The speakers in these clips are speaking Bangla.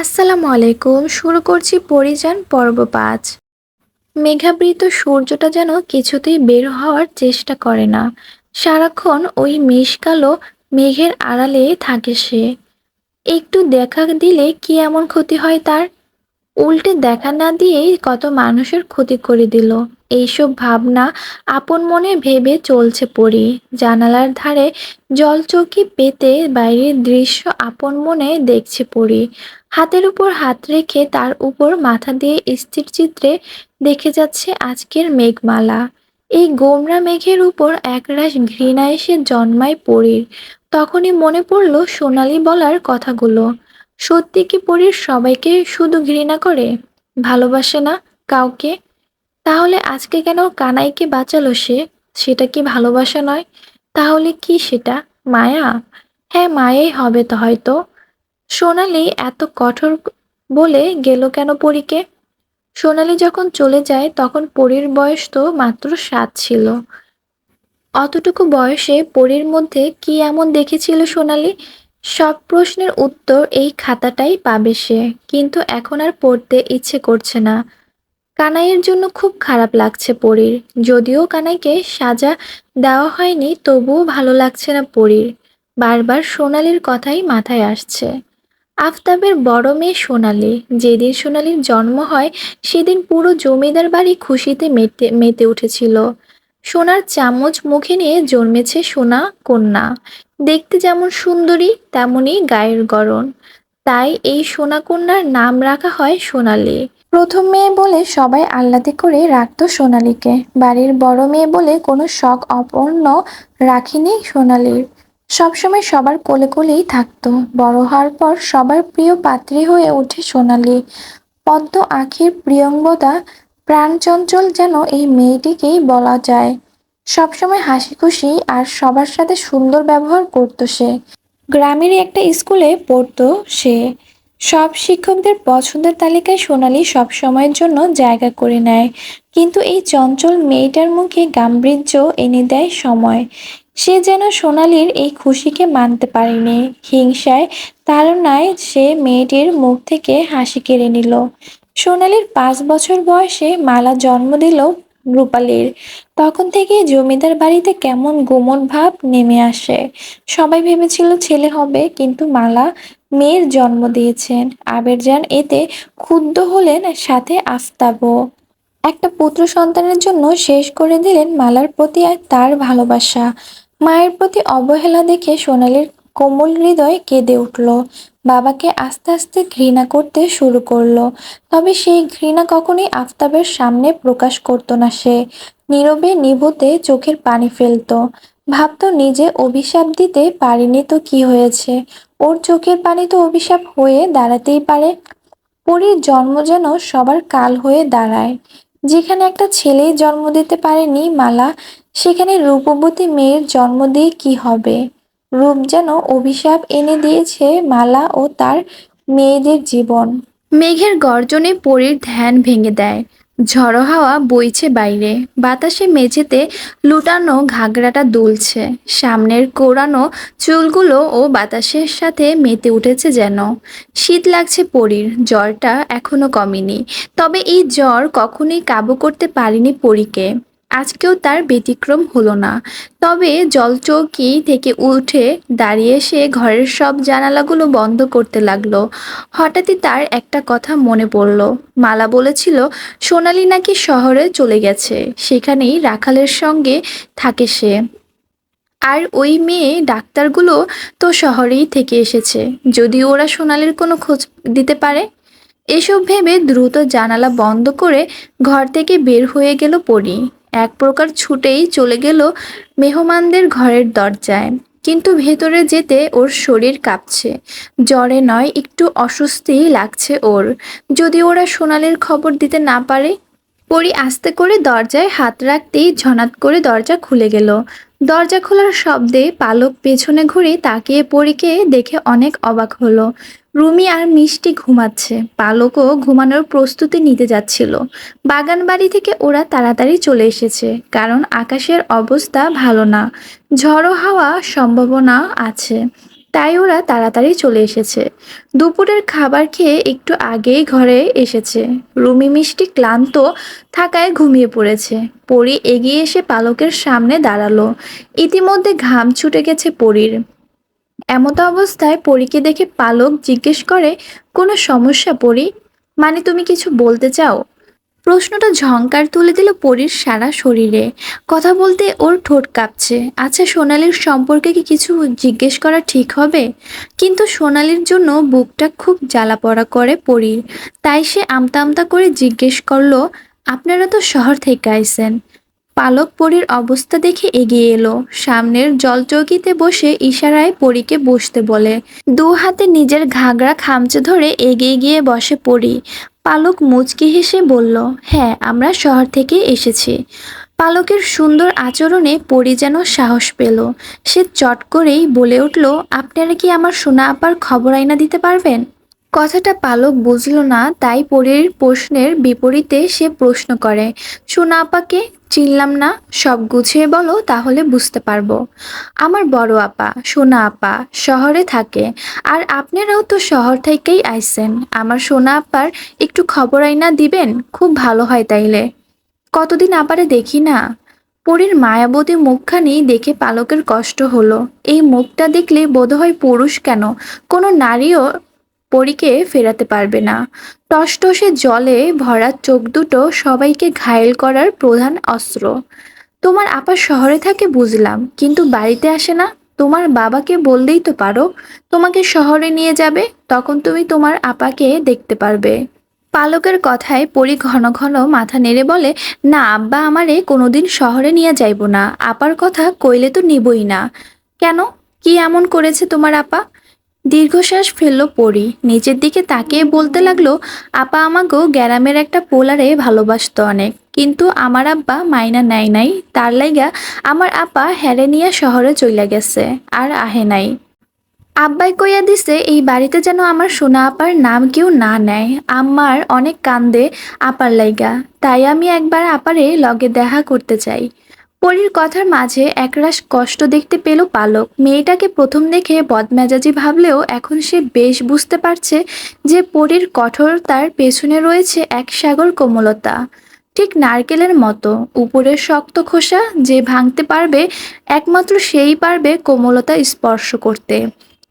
আসসালামু আলাইকুম। শুরু করছি পরিযান পর্ব পাঁচ। মেঘাবৃত সূর্যটা যেন কিছুতেই বের হওয়ার চেষ্টা করে না। সারাক্ষণ ওই মেষকালো মেঘের আড়ালে থাকে সে। একটু দেখা দিলে কি এমন ক্ষতি হয় তার? উল্টে দেখা না দিয়েই কত মানুষের ক্ষতি করে দিল। এইসব ভাবনা আপন মনে ভেবে চলছে পড়ি জানালার ধারে জলচৌকি পেতে বাইরের দৃশ্য আপন মনে দেখছে পড়ি হাতের উপর হাত রেখে তার উপর মাথা দিয়ে স্থির চিত্রে দেখে যাচ্ছে আজকের মেঘমালা। এই গোমরা মেঘের উপর একরাশ ঘৃণা এসে জন্মায় পরীর। তখনই মনে পড়ল সোনালি বলার কথাগুলো। সত্যি কি পরীর সবাইকে শুধু ঘৃণা করে, ভালোবাসে না কাউকে? তাহলে আজকে কেন কানাইকে বাঁচালো সে? সেটা কি ভালোবাসা নয়? তাহলে কি সেটা? মায়া? হ্যাঁ মায়াই হবে তো হয়তো। সোনালি এত কঠোর বলে গেল কেন পরীকে? সোনালি যখন চলে যায়, তখন পরীর বয়স তো মাত্র সাত ছিল। অতটুকু বয়সে পরীর মধ্যে কি এমন দেখেছিল সোনালি? সব প্রশ্নের উত্তর এই খাতাটাই পাবে সে, কিন্তু এখন আর পড়তে ইচ্ছে করছে না। কানাইয়ের জন্য খুব খারাপ লাগছে পরীর। যদিও কানাইকে সাজা দেওয়া হয়নি, তবুও ভালো লাগছে না পরীর। বারবার সোনালির কথাই মাথায় আসছে। আফতাবের বড় মেয়ে সোনালি, যেদিন সোনালির জন্ম হয়, সেদিন পুরো জমিদার বাড়ি খুশিতে মেতে মেতে উঠেছিল। সোনার চামচ মুখে নিয়ে জন্মেছে সোনা কন্যা। দেখতে যেমন সুন্দরী, তেমনই গায়ের গড়ন। তাই এই সোনা কন্যার নাম রাখা হয় সোনালি। প্রথম মেয়ে বলে সবাই আহ্লাদে করে রাখতো সোনালিকে। বাড়ির বড় মেয়ে বলে কোনো শখ অপূর্ণ রাখিনি সোনালির সবসময় সবার কোলে কোলেই থাকতো। বড় হওয়ার পর সবার প্রিয় পাত্রী হয়ে ওঠে সোনালি। পদ্ম আখির প্রিয়ঙ্গদা প্রাণচঞ্চল যেন এই মেয়েটিকেই বলা যায়। সবসময় হাসি খুশি আর সবার সাথে সুন্দর ব্যবহার করতো সে। গ্রামেরই একটা স্কুলে পড়তো সে। সব শিক্ষকদের পছন্দের তালিকায় সোনালি সব সময়ের জন্য জায়গা করে নেয়। কিন্তু এই চঞ্চল মেয়েটার মুখে গাম্ভীর্য এনে দেয় সময়। সে যেন সোনালির এই খুশিকে মানতে পারেনি। হিংসায়, তাড়নায় সে মেয়েটির মুখ থেকে হাসি কেড়ে নিল। সোনালির পাঁচ বছর বয়সে মালা জন্ম দিল রূপালীর। তখন থেকে জমিদার বাড়িতে কেমন গোমন ভাব নেমে আসে। সবাই ভেবেছিল ছেলে হবে, কিন্তু মালা মেয়ের জন্ম দিয়েছেন। আবেরজান এতে ক্ষুব্ধ হলেন সাথে আফতাবও। একটা পুত্র সন্তানের জন্য শেষ করে দিলেন মালার প্রতি আর তার ভালোবাসা। মায়ের প্রতি অবহেলা দেখে সোনালির কোমল হৃদয় কেঁদে উঠল। বাবাকে আস্তে আস্তে ঘৃণা করতে শুরু করল। তবে সেই ঘৃণা কখনোই আফতাবের সামনে প্রকাশ করতো না সে। নীরবে নিভুতে চোখের পানি ফেলতো। ভাবতো নিজে অভিশাপ দিতে পারিনি তো কি হয়েছে? ওর চোখের পানি তো অভিশাপ হয়ে দাঁড়াতেই পারে। পরীর জন্ম যেন সবার কাল হয়ে দাঁড়ায়। যেখানে একটা ছেলে জন্ম দিতে পারেনি মালা, সেখানে রূপবতী মেয়ের জন্ম দিয়ে কি হবে? রূপ যেন অভিশাপ এনে দিয়েছে মালা ও তার মেয়েদের জীবন। মেঘের গর্জনে পরীর ধ্যান ভেঙে দেয়। ঝড়ো হাওয়া বইছে বাইরে, বাতাসে মেঝেতে লুটানো ঘাগড়াটা দুলছে, সামনের কোরানো চুলগুলো ও বাতাসের সাথে মেতে উঠেছে যেন। শীত লাগছে পরীর, জ্বরটা এখনও কমেনি, তবে এই জ্বর কখনোই কাবু করতে পারিনি পরীকে। আজকেও তার ব্যতিক্রম হলো না। তবে জলচৌকি থেকে উঠে দাঁড়িয়ে সে ঘরের সব জানালাগুলো বন্ধ করতে লাগল। হঠাৎই তার একটা কথা মনে পড়ল। মালা বলেছিল, সোনালি নাকি শহরে চলে গেছে। সেখানেই রাখালের সঙ্গে থাকে সে। আর ওই মেয়ে ডাক্তারগুলো তো শহরেই থেকে এসেছে। যদি ওরা সোনালির কোনো খোঁজ দিতে পারে? এসব ভেবে দ্রুত জানালা বন্ধ করে ঘর থেকে বের হয়ে গেল পরি। এক প্রকার ছুটেই চলে গেল মেহমানদের ঘরের দরজায়। কিন্তু ভেতরে যেতে ওর শরীর কাঁপছে। জ্বরে নয়, একটু অস্বস্তিই লাগছে ওর। যদি ওরা সোনালির খবর দিতে না পারে? পরি আস্তে করে দরজায় হাত রাখতেই ঝনাত করে দরজা খুলে গেল। দরজা খোলার শব্দে পালক পেছনে ঘুরে তাকিয়ে পরীকে দেখে অনেক অবাক হলো। রুমি আর মিষ্টি ঘুমাচ্ছে। পালকও ঘুমানোর প্রস্তুতি নিতে যাচ্ছিল। বাগান বাড়ি থেকে ওরা তাড়াতাড়ি চলে এসেছে, কারণ আকাশের অবস্থা ভালো না। ঝড়ো হাওয়া সম্ভাবনা আছে, তাই ওরা তাড়াতাড়ি চলে এসেছে। দুপুরের খাবার খেয়ে একটু আগেই ঘরে এসেছে। রুমি মিষ্টি ক্লান্ত থাকায় ঘুমিয়ে পড়েছে। পরি এগিয়ে এসে পালকের সামনে দাঁড়াল। ইতিমধ্যে ঘাম ছুটে গেছে পরীর। এমত অবস্থায় পরীকে দেখে পালক জিজ্ঞেস করে, কোনো সমস্যা পরি? মানে তুমি কিছু বলতে চাও? প্রশ্নটা ঝংকার তুলে দিল পরীর সারা শরীরে। কথা বলতে ওর ঠোঁট কাঁপছে। আচ্ছা সোনালির সম্পর্কে কি কিছু জিজ্ঞেস করা ঠিক হবে? কিন্তু সোনালির জন্য বুকটা খুব জ্বালা পড়া করে পরীর। তাই সে আমতা আমতা করে জিজ্ঞেস করল, আপনারা তো শহর থেকে আইসেন পালক পরীর অবস্থা দেখে এগিয়ে এলো। সামনের জলচৌকিতে বসে ইশারায় পরীকে বসতে বলে। দু হাতে নিজের ঘাগরা খামচে ধরে এগিয়ে গিয়ে বসে পড়ি পালক মুচকি হেসে বলল হ্যাঁ আমরা শহর থেকে এসেছি। পালকের সুন্দর আচরণে পরি যেন সাহস পেল। সে চট করেই বলে উঠল, আপনারা কি আমার সোনা আপার খবর আইনা দিতে পারবেন? কথাটা পালক বুঝল না, তাই পরীর প্রশ্নের বিপরীতে সে প্রশ্ন করে সোনা আপাকে, চিনলাম না, সব গুছিয়ে বলো, তাহলে বুঝতে পারব। আমার বড় আপা, সোনা আপা, শহরে থাকে, আর আপনারাও তো শহর থেকেই আইসেন, আমার সোনা আপার একটু খবর আইনা দিবেন, খুব ভালো হয় তাইলে। কতদিন আপারে দেখি না? পরীর মায়াবতী মুখখানি দেখে পালকের কষ্ট হলো, এই মুখটা দেখলে বোধহয় পুরুষ কেন? কোনো নারীও পরীকে ফেরাতে পারবে না। টসটসে জলে ভরা চোখ দুটো সবাইকে ঘায়েল করার প্রধান অস্ত্র। তোমার আপা শহরে থাকে বুঝলাম, কিন্তু বাড়িতে আসে না? তোমার বাবাকে বললেই তো পারো, তোমাকে শহরে নিয়ে যাবে, তখন তুমি তোমার আপাকে দেখতে পারবে। পালকের কথায় পরি ঘন ঘন মাথা নেড়ে বলে, না, আব্বা আমারে কোনোদিন শহরে নিয়ে যাইব না। আপার কথা কইলে তো নিবই না। কেন? কি এমন করেছে তোমার আপা? দীর্ঘশ্বাস ফেলল পরি। নিজের দিকে তাকিয়ে বলতে লাগল, আপা আমাকেও গ্যারামের একটা পোলারে ভালোবাসতো অনেক। কিন্তু আমার আব্বা মাইনা নেয় নাই। তার লাইগা আমার আপা হেরে নিয়ে শহরে চইলা গেছে, আর আহে নাই। আব্বাই কইয়া দিছে, এই বাড়িতে যেন আমার সোনা আপার নাম কেউ না নেয়। আম্মার অনেক কান্দে আপার লাইগা। তাই আমি একবার আপারে লগে দেখা করতে চাই। পরীর কথার মাঝে একরাশ কষ্ট দেখতে পেল পালক। মেয়েটাকে প্রথম দেখে বদমেজাজি ভাবলেও এখন সে বেশ বুঝতে পারছে যে পরীর কঠোরতার পেছনে রয়েছে এক সাগর কোমলতা। ঠিক নারকেলের মতো, উপরের শক্ত খোসা যে ভাঙতে পারবে, একমাত্র সেই পারবে কোমলতা স্পর্শ করতে।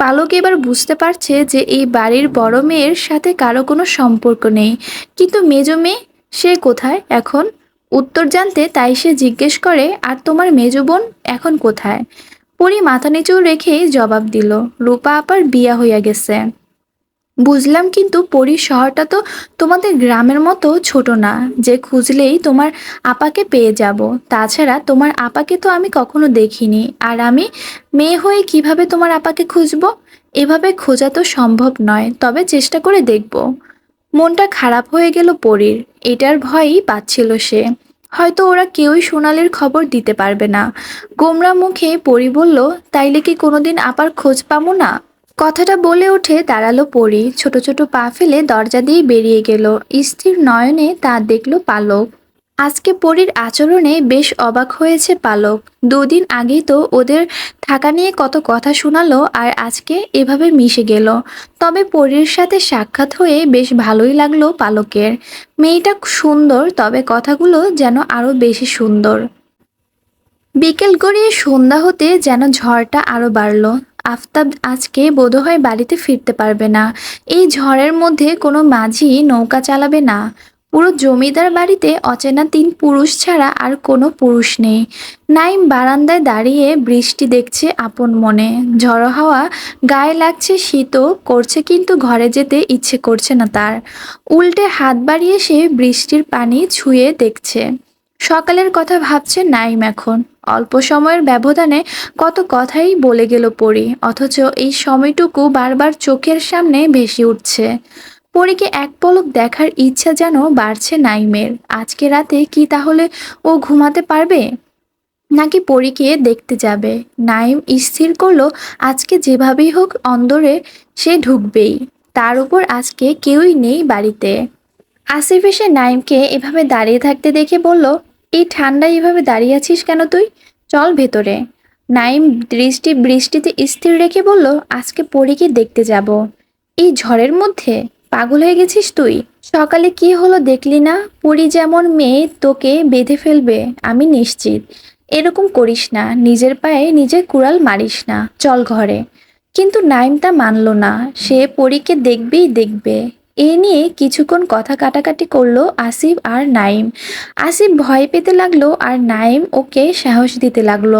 পালক এবার বুঝতে পারছে যে এই বাড়ির বড় মেয়ের সাথে কারও কোনো সম্পর্ক নেই। কিন্তু মেজো মেয়ে, সে কোথায় এখন? উত্তর জানতে তাই সে জিজ্ঞেস করে, আর তোমার মেজো বোন এখন কোথায়? পরি মাথা নিচু রেখেই জবাব দিল, রূপা আপার বিয়া হইয়া গেছে। বুঝলাম কিন্তু পরি শহরটা তো তোমাদের গ্রামের মতো ছোট না, যে খুঁজলেই তোমার আপাকে পেয়ে যাব। তাছাড়া তোমার আপাকে তো আমি কখনো দেখিনি, আর আমি মেয়ে হয়ে কীভাবে তোমার আপাকে খুঁজবো? এভাবে খোঁজা তো সম্ভব নয়, তবে চেষ্টা করে দেখব। মনটা খারাপ হয়ে গেল পরীর। এটার ভয়ই পাচ্ছিল সে। হয়তো ওরা কেউই সোনালির খবর দিতে পারবে না। গোমরা মুখে পরি বলল, তাইলে কি কোনোদিন আবার খোঁজ পাবো না? কথাটা বলে উঠে দাঁড়াল পরি। ছোট ছোট পা ফেলে দরজা দিয়ে বেরিয়ে গেল। স্থির নয়নে তা দেখল পালক। আজকে পরীর আচরণে বেশ অবাক হয়েছে পালক। দুদিন আগেই তো ওদের থাকা নিয়ে কত কথা শোনালো আর আজকে এভাবে মিশে গেল। তবে পরীর সাথে সাক্ষাৎ হয়ে বেশ ভালোই লাগল পালকের। মেয়েটা সুন্দর, তবে কথাগুলো যেন আরও বেশি সুন্দর। বিকেল গড়িয়ে সন্ধ্যা হতে যেন ঝড়টা আরও বাড়লো। আফতাব আজকে বোধহয় বাড়িতে ফিরতে পারবে না। এই ঝড়ের মধ্যে কোনো মাঝি নৌকা চালাবে না। পুরো জমিদার বাড়িতে অচেনা তিন পুরুষ ছাড়া আর কোনো পুরুষ নেই। নাইম বারান্দায় দাঁড়িয়ে বৃষ্টি দেখছে আপন মনে। ঝড়ো হাওয়া, গায়ে লাগছে শীতও করছে কিন্তু ঘরে যেতে ইচ্ছে করছে না তার। উল্টে হাত বাড়িয়ে সে বৃষ্টির পানি ছুঁয়ে দেখছে। সকালের কথা ভাবছে নাইম এখন। অল্প সময়ের ব্যবধানে কত কথাই বলে গেল পরি, অথচ এই সময়টুকু বারবার চোখের সামনে ভেসে উঠছে। পরীকে এক পলক দেখার ইচ্ছা যেন বাড়ছে নাইমের। আজকে রাতে কি তাহলে ও ঘুমাতে পারবে? নাকি পরীকে দেখতে যাবে? নাইম স্থির করল, আজকে যেভাবেই হোক অন্দরে সে ঢুকবেই। তার উপর আজকে কেউই নেই বাড়িতে। আসিফ এসে নাইমকে এভাবে দাঁড়িয়ে থাকতে দেখে বলল, এই ঠান্ডায় এভাবে দাঁড়িয়ে আছিস কেন তুই? চল ভেতরে। নাইম দৃষ্টি বৃষ্টিতে স্থির রেখে বলল, আজকে পরীকে দেখতে যাব। এই ঝড়ের মধ্যে? পাগল হয়ে গেছিস তুই? সকালে কি হলো দেখলি না? পরি যেমন মেয়ে, তোকে বেঁধে ফেলবে, আমি নিশ্চিত। এরকম করিস না, নিজের পায়ে নিজে কুড়াল মারিস না, চল ঘরে। কিন্তু নাইম তা মানল না, সে পরীকে দেখবেই দেখবে। এ নিয়ে কিছুক্ষণ কথা কাটাকাটি করল আসিফ আর নাইম। আসিফ ভয় পেতে লাগল আর নাইম ওকে সাহস দিতে লাগল।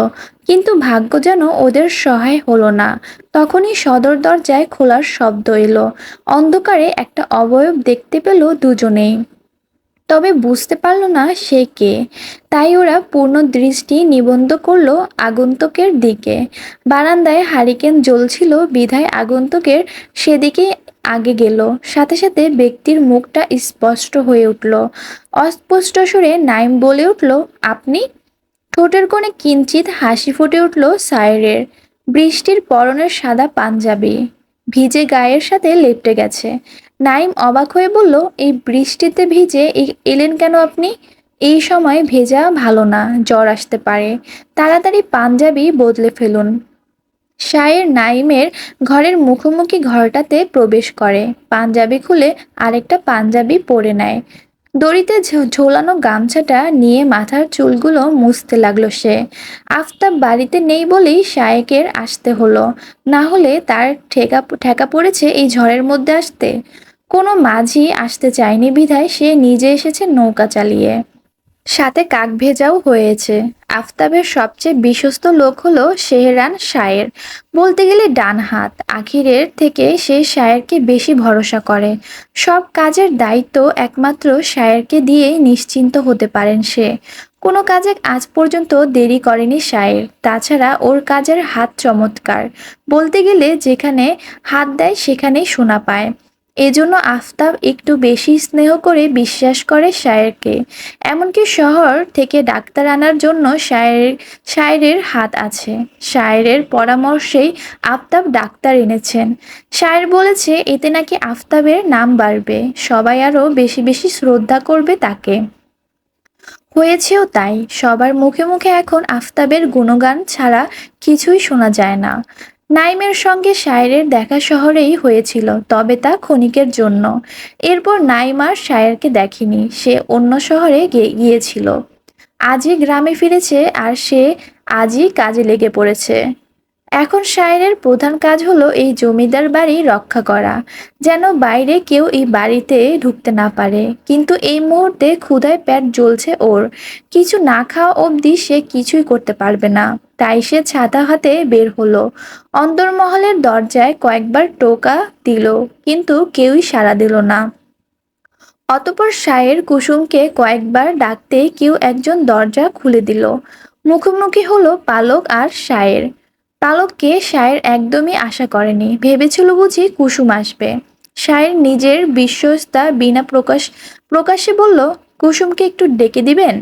কিন্তু ভাগ্য যেন ওদের সহায় হলো না। তখনই সদর দরজায় খোলার শব্দ এলো। অন্ধকারে একটা অবয়ব দেখতে পেল দুজনেই। তবে বুঝতে পারল না সে কে। তাই ওরা পূর্ণ দৃষ্টি নিবন্ধ করল আগন্তুকের দিকে। বারান্দায় হারিকেন জ্বলছিল, বিধায় আগন্তুকের সেদিকে আগে গেল। সাথে সাথে ব্যক্তির মুখটা স্পষ্ট হয়ে উঠল। অস্পষ্ট সুরে নাইম বলে উঠল, আপনি ঠোঁটের কোণে কিঞ্চিত হাসি ফুটে উঠল সায়রের। বৃষ্টির পরনের সাদা পাঞ্জাবি। ভিজে গায়ের সাথে লেপটে গেছে। নাইম অবাক হয়ে বলল, এই বৃষ্টিতে ভিজে এলেন কেন আপনি? এই সময় ভেজা ভালো না, জ্বর আসতে পারে। তাড়াতাড়ি পাঞ্জাবি বদলে ফেলুন। শায়ের নাইমের ঘরের মুখোমুখি ঘরটাতে প্রবেশ করে। পাঞ্জাবি খুলে আরেকটা পাঞ্জাবি পরে নেয়। দড়িতে ঝোলানো গামছাটা নিয়ে মাথার চুলগুলো মুছতে লাগল সে। আফতাব বাড়িতে নেই বলেই শায়েকের আসতে হলো। না হলে তার ঠেকা ঠেকা পড়েছে এই ঝড়ের মধ্যে আসতে। কোনো মাঝি আসতে চায়নি বিধায় সে নিজে এসেছে নৌকা চালিয়ে। সাথে কাক ভেজাও হয়েছে। আফতাবের সবচেয়ে বিশ্বস্ত লোক হলো শেহরান শায়ের। বলতে গেলে ডান হাত, আখিরের থেকে সে শায়েরকে বেশি ভরসা করে। সব কাজের দায়িত্ব একমাত্র শায়েরকে দিয়েই নিশ্চিন্ত হতে পারেন সে। কোনো কাজে আজ পর্যন্ত দেরি করেনি শায়ের। তাছাড়া ওর কাজের হাত চমৎকার। বলতে গেলে যেখানে হাত দেয় সেখানেই শোনা পায়। এজন্য আফতাব একটু বেশি স্নেহ করে বিশ্বাস করে শায়েরকে। এমনকি শহর থেকে ডাক্তার আনার জন্য শায়ের, শায়েরের হাত আছে। শায়েরের পরামর্শেই আফতাব ডাক্তার এনেছেন। শায়ের বলেছে, এতে নাকি আফতাবের নাম বাড়বে। সবাই আরও বেশি বেশি শ্রদ্ধা করবে তাকে। হয়েছেও তাই। সবার মুখে মুখে এখন আফতাবের গুণগান ছাড়া কিছুই শোনা যায় না। নাইমের সঙ্গে সায়রের দেখা শহরেই হয়েছিল, তবে তা ক্ষণিকের জন্য। এরপর নাইম আর দেখেনি, সে অন্য শহরে গিয়েছিল। আজই গ্রামে ফিরেছে আর সে আজই কাজে লেগে পড়েছে। এখন শায়েরের প্রধান কাজ হলো এই জমিদার বাড়ি রক্ষা করা, যেন বাইরে কেউ এই বাড়িতে ঢুকতে না পারে। কিন্তু এই মুহূর্তে ক্ষুধায় পেট জ্বলছে ওর। কিছু না খাওয়া অবধি সে কিছুই করতে পারবে না। তাই সে ছাতা হাতে বের হলো। অন্দরমহলের দরজায় কয়েকবার টোকা দিল, কিন্তু কেউই সাড়া দিল না। অতপর শায়ের কুসুমকে কয়েকবার ডাকতে কেউ একজন দরজা খুলে দিল। মুখোমুখি হলো পালক আর শায়ের। পালককে শায়ের একদমই আশা করেনি। ভেবেছিল বুঝি কুসুম আসবে। শায়ের নিজের বিশ্বস্তা বিনা প্রকাশ প্রকাশে বলল, কুসুমকে একটু ডেকে দিবেন?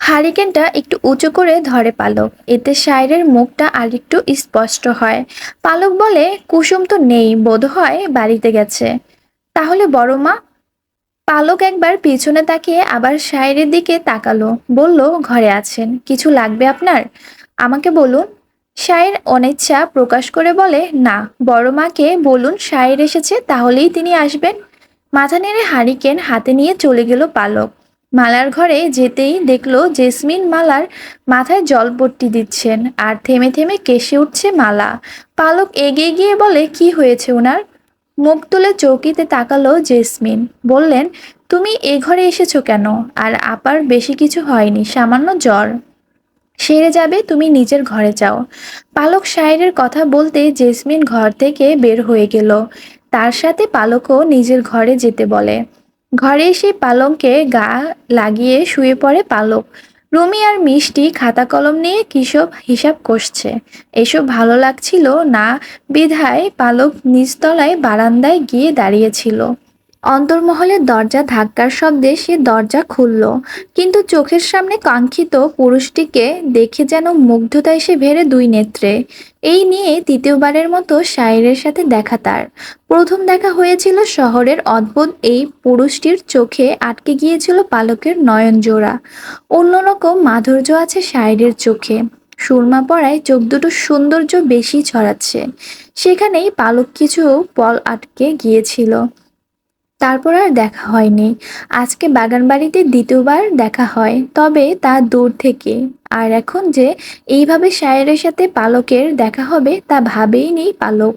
হারিকেনটা একটু উঁচু করে ধরে পালক। এতে শায়েরের মুখটা আরেকটু স্পষ্ট হয়। পালক বলে, কুসুম তো নেই বোধ হয় বাড়িতে গেছে। তাহলে বড় মা? পালক একবার পিছনে তাকিয়ে আবার শায়েরের দিকে তাকালো। বলল, ঘরে আছেন, কিছু লাগবে আপনার? আমাকে বলুন। শায়ের অনিচ্ছা প্রকাশ করে বলে, না, বড় মাকে বলুন সায়ের এসেছে, তাহলেই তিনি আসবেন। মাথা নেড়ে হারিকেন হাতে নিয়ে চলে গেল পালক। মালার ঘরে যেতেই দেখল জেসমিন মালার মাথায় জলপট্টি দিচ্ছেন, আর থেমে থেমে কেসে উঠছে মালা। পালক এগিয়ে গিয়ে বলে, কি হয়েছে ওনার মুখ তুলে চৌকিতে তাকালো জেসমিন। বললেন, তুমি এ ঘরে এসেছ কেন? আর আপার বেশি কিছু হয়নি, সামান্য জ্বর। সেরে যাবে, তুমি নিজের ঘরে যাও। পালক শায়েরের কথা বলতে জেসমিন ঘর থেকে বের হয়ে গেল। তার সাথে পালকও নিজের ঘরে যেতে বলে। ঘরে এসে পালংকে গা লাগিয়ে শুয়ে পড়ে পালক। রুমি আর মিষ্টি খাতা কলম নিয়ে কিসব হিসাব কষছে? এসব ভালো লাগছিল না। বিধায় পালক নিচতলায় বারান্দায় গিয়ে দাঁড়িয়েছিল অন্তর্মহলের দরজা ধাক্কার শব্দে সে দরজা খুলল, কিন্তু চোখের সামনে কাঙ্ক্ষিত পুরুষটিকে দেখে যেন মুগ্ধতা এসে ভেড়ে দুই নেত্রে। এই নিয়ে তৃতীয়বারের মতো শায়েরের সাথে দেখা তার। প্রথম দেখা হয়েছিল শহরের অদ্ভুত এই পুরুষটির চোখে আটকে গিয়েছিল পালকের নয়ন জোড়া অন্যরকম মাধুর্য আছে শায়েরের চোখে। সুরমা পড়ায় চোখ দুটো সৌন্দর্য বেশি ছড়াচ্ছে। সেখানেই পালক কিছু পল আটকে গিয়েছিল। তারপর আর দেখা হয়নি। আজকে বাগানবাড়িতে দ্বিতীয়বার দেখা হয়। তবে তা দূর থেকে। আর এখন যে এইভাবে সায়রের সাথে পালকের দেখা হবে তা ভাবেই নেই পালক।